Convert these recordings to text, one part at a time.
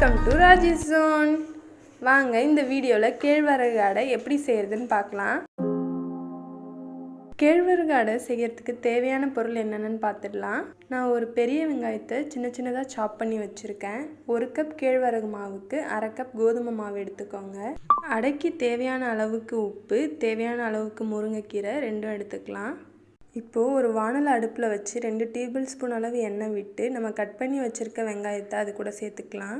Welcome to Rajesh zone வாங்க இந்த வீடியோவில் கேழ்வரகு அடை எப்படி செய்கிறதுன்னு பார்க்கலாம். கேழ்வரகு அடை செய்கிறதுக்கு தேவையான பொருள் என்னென்னு பார்த்துடலாம். நான் ஒரு பெரிய வெங்காயத்தை சின்ன சின்னதாக சாப் பண்ணி வச்சுருக்கேன். ஒரு கப் கேழ்வரகு மாவுக்கு அரை கப் கோதுமை மாவு எடுத்துக்கோங்க. அடைக்கு தேவையான அளவுக்கு உப்பு தேவையான அளவுக்கு முருங்கைக்கீரை ரெண்டும் எடுத்துக்கலாம். இப்போது ஒரு வானல் அடுப்பில் வச்சு ரெண்டு டேபிள் ஸ்பூன் அளவு எண்ணெய் விட்டு நம்ம கட் பண்ணி வச்சுருக்க வெங்காயத்தை அது கூட சேர்த்துக்கலாம்.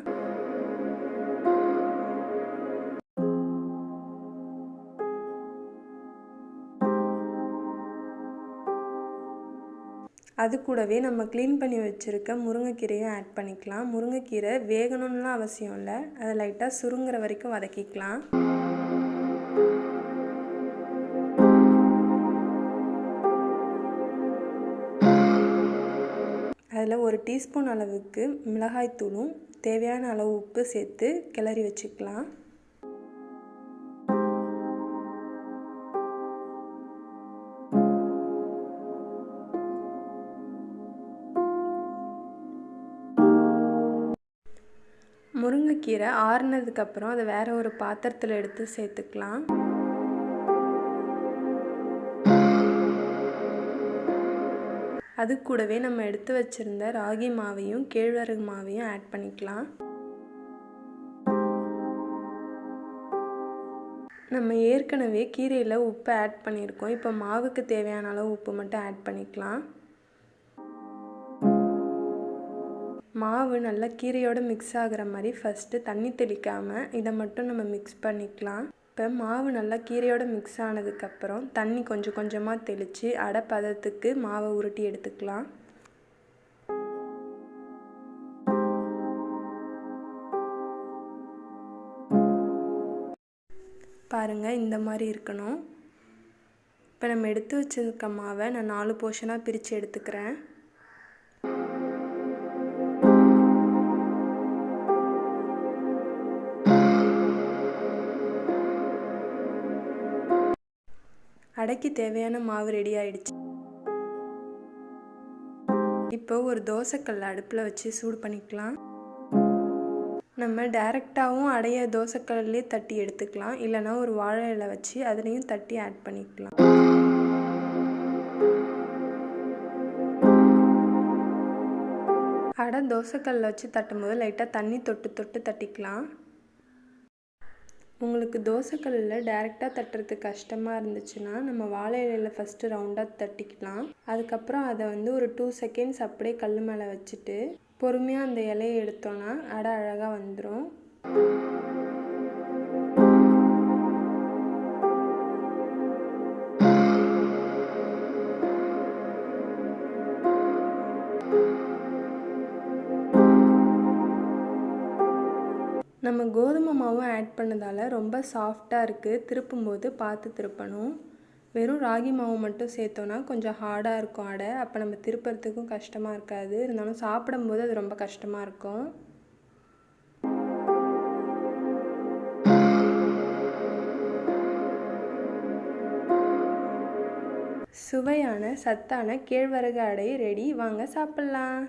அது கூடவே நம்ம க்ளீன் பண்ணி வச்சுருக்க முருங்கைக்கீரையும் ஆட் பண்ணிக்கலாம். முருங்கைக்கீரை வேகணும்லாம் அவசியம் இல்லை. அதை லைட்டாக சுருங்குற வரைக்கும் வதக்கிக்கலாம். அதில் ஒரு டீஸ்பூன் அளவுக்கு மிளகாய்த்தூளும் தேவையான அளவு உப்பு சேர்த்து கிளறி வச்சுக்கலாம். முருங்கைக்கீரை ஆறுனதுக்கப்புறம் அதை வேறு ஒரு பாத்திரத்தில் எடுத்து சேர்த்துக்கலாம். அது கூடவே நம்ம எடுத்து வச்சுருந்த ராகி மாவையும் கேழ்வரகு மாவையும் ஆட் பண்ணிக்கலாம். நம்ம ஏற்கனவே கீரையில் உப்பு ஆட் பண்ணியிருக்கோம். இப்போ மாவுக்கு தேவையான அளவு உப்பு மட்டும் ஆட் பண்ணிக்கலாம். மாவு நல்லா கீரையோடு மிக்ஸ் ஆகிற மாதிரி ஃபஸ்ட்டு தண்ணி தெளிக்காமல் இதை மட்டும் நம்ம மிக்ஸ் பண்ணிக்கலாம். இப்போ மாவு நல்லா கீரையோடு மிக்ஸ் ஆனதுக்கப்புறம் தண்ணி கொஞ்சம் கொஞ்சமாக தெளித்து அடை பதத்துக்கு மாவை உருட்டி எடுத்துக்கலாம். பாருங்கள் இந்த மாதிரி இருக்கணும். இப்போ நம்ம எடுத்து வச்சிருக்க மாவை நான் நாலு போர்ஷனாக பிரித்து எடுத்துக்கிறேன். அடைக்கு தேவையான மாவு ரெடி ஆயிடுச்சு. இப்போ ஒரு தோசைக்கல் அடுப்பில் வச்சு சூடு பண்ணிக்கலாம். நம்ம டைரெக்டாகவும் அடைய தோசைக்கல்லே தட்டி எடுத்துக்கலாம். இல்லைனா ஒரு வாழை இலை வச்சு அதுலேயும் தட்டி ஆட் பண்ணிக்கலாம். அடை தோசைக்கல்ல வச்சு தட்டும்போது லைட்டாக தண்ணி தொட்டு தொட்டு தட்டிக்கலாம். உங்களுக்கு தோசைக்கல்லில் டேரெக்டாக தட்டுறதுக்கு கஷ்டமாக இருந்துச்சுன்னா நம்ம வாழை இலையில் ஃபஸ்ட்டு ரவுண்டாக தட்டிக்கலாம். அதுக்கப்புறம் அதை வந்து ஒரு டூ செகண்ட்ஸ் அப்படியே கல் மேலே வச்சுட்டு பொறுமையாக அந்த இலையை எடுத்தோன்னா அடை அழகாக வந்துடும் நம்ம கோதுமை மாவும் ஆட் பண்ணதால் ரொம்ப சாஃப்டாக இருக்குது திருப்பும்போது பார்த்து திருப்பணும். வெறும் ராகி மாவு மட்டும் சேர்த்தோன்னா கொஞ்சம் ஹார்டாக இருக்கும் அடை. அப்போ நம்ம திருப்புறதுக்கும் கஷ்டமாக இருக்காது. இருந்தாலும் சாப்பிடும்போது அது ரொம்ப கஷ்டமாக இருக்கும். சுவையான சத்தான கேழ்வரகு அடை ரெடி வாங்க சாப்பிட்லாம்.